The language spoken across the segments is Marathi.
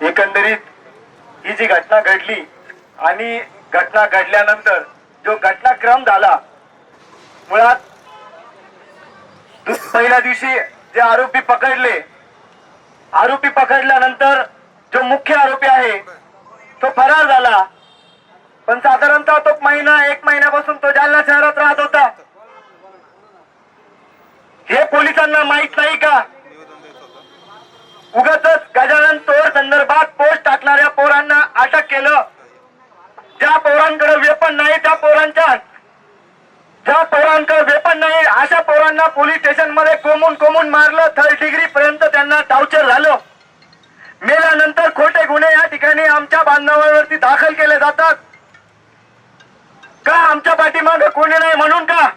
एकंदरीत ही जी घटना घडली आणि घटना घडल्यानंतर जो घटनाक्रम झाला मुळात पहिल्या दिवशी जे आरोपी पकडले आरोपी पकडल्यानंतर जो मुख्य आरोपी आहे तो फरार झाला. पण साधारणतः तो महिना एक महिन्यापासून तो जालना शहरात राहत होता. हे पोलिसांना माहीत नाही का? उगाच गजानन तोर संदर्भात पोस्ट टाकणाऱ्या पोरांना अटक केलं. ज्या पोरांकडे वेपन नाही त्या पोरांच्या ज्या पोरांकडे वेपन नाही अशा पोरांना पोलीस स्टेशनमध्ये कोमून कोमून मारलं. थर्ड डिग्री पर्यंत त्यांना टार्चर झालं. मेल्यानंतर खोटे गुन्हे या ठिकाणी आमच्या बांधवांवरती दाखल केले जातात. का आमच्या पाठीमागे कोणी नाही म्हणून का?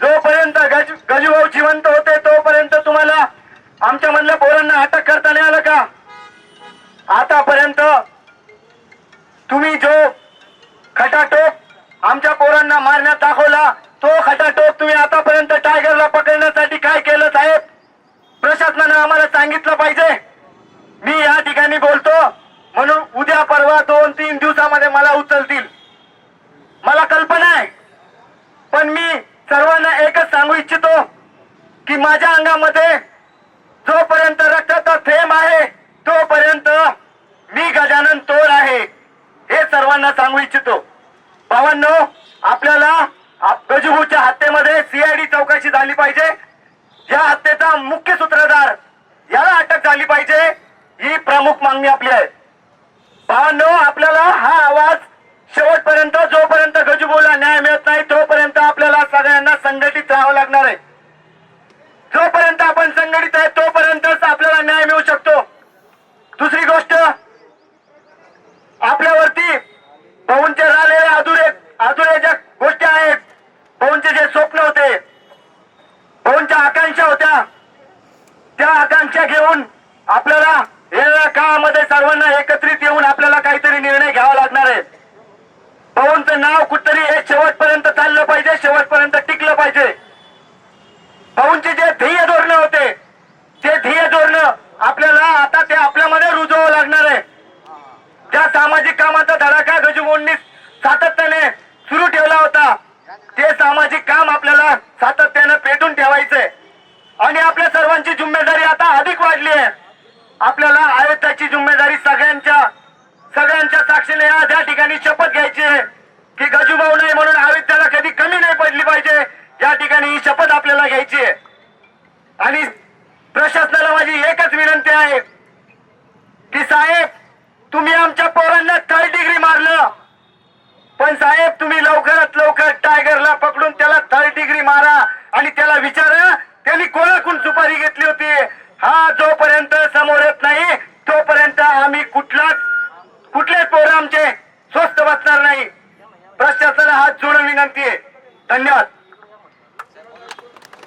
जोपर्यंत गज गजूभाऊ जिवंत होते तोपर्यंत तुम्हाला आमच्या मधल्या पोरांना अटक करता नाही आलं का? आतापर्यंत तुम्ही जो खटाटोप आमच्या पोरांना मारण्यात दाखवला तो खटाटोप तुम्ही आतापर्यंत टायगरला पकडण्यासाठी काय केलं साहेब? प्रशासनानं आम्हाला सांगितलं पाहिजे. मी या ठिकाणी बोलतो म्हणून उद्या परवा दोन तीन दिवसामध्ये मला उचलतील. मला कल्पना आहे. पण मी सर्वांना एकच सांगू इच्छितो की माझ्या अंगामध्ये जोपर्यंत रक्ताचा थेंब आहे तोपर्यंत मी गजानन तोर आहे. हे सर्वांना सांगू इच्छितो. भावांनो आपल्याला आप- हत्येमध्ये सीआयडी चौकशी झाली पाहिजे. या हत्येचा मुख्य सूत्रधार याला अटक झाली पाहिजे ही प्रमुख मागणी आपली आहे. भावांनो आपल्याला हा आवाज शेवटपर्यंत जोपर्यंत आपण संघटित आहे तोपर्यंतच आपल्याला न्याय मिळू शकतो. दुसरी गोष्ट आपल्यावरती पवनचे राहिलेले अधुरे अधुरे ज्या गोष्टी आहेत पवनचे जे स्वप्न होते पवनच्या आकांक्षा होत्या त्या आकांक्षा घेऊन आपल्याला येणाऱ्या काळामध्ये सर्वांना एकत्रित येऊन आपल्याला काहीतरी निर्णय घ्यावा लागणार आहे. पवनचं नाव कुठतरी हे शेवटपर्यंत चाललं पाहिजे शेवटपर्यंत टिकलं पाहिजे भाऊंचे जे ध्येय धोरणं होते ते ध्येय धोरणं आपल्याला आता ते आपल्यामध्ये रुजवावं लागणार आहे ज्या सामाजिक कामाचा धडाका सातत्याने सुरू ठेवला होता. ते सामाजिक काम आपल्याला सातत्याने पेटून ठेवायचंय आणि आपल्या सर्वांची जिम्मेदारी आता अधिक वाढली आहे. आपल्याला आयोत्याची जिम्मेदारी सगळ्यांच्या सगळ्यांच्या साक्षीने आज या ठिकाणी शपथ घ्यायची आहे. की गजूभाऊ नाही म्हणून आयोत्याला कधी कमी नाही पडली पाहिजे. या ठिकाणी ही शपथ आपल्याला घ्यायची आहे. आणि प्रशासनाला माझी एकच विनंती आहे. की साहेब तुम्ही आमच्या पोरांना थर्ड डिग्री मारलं. पण साहेब तुम्ही लवकरात लवकर टायगरला पकडून त्याला थर्ड डिग्री मारा आणि त्याला विचारा त्यांनी कोणाकडून सुपारी घेतली होती? हा जोपर्यंत समोर येत नाही तोपर्यंत आम्ही कुठलाच कुठलेच पोरं आमचे स्वस्त बसणार नाही. प्रशासनाला हात जोडून विनंती आहे. धन्यवाद.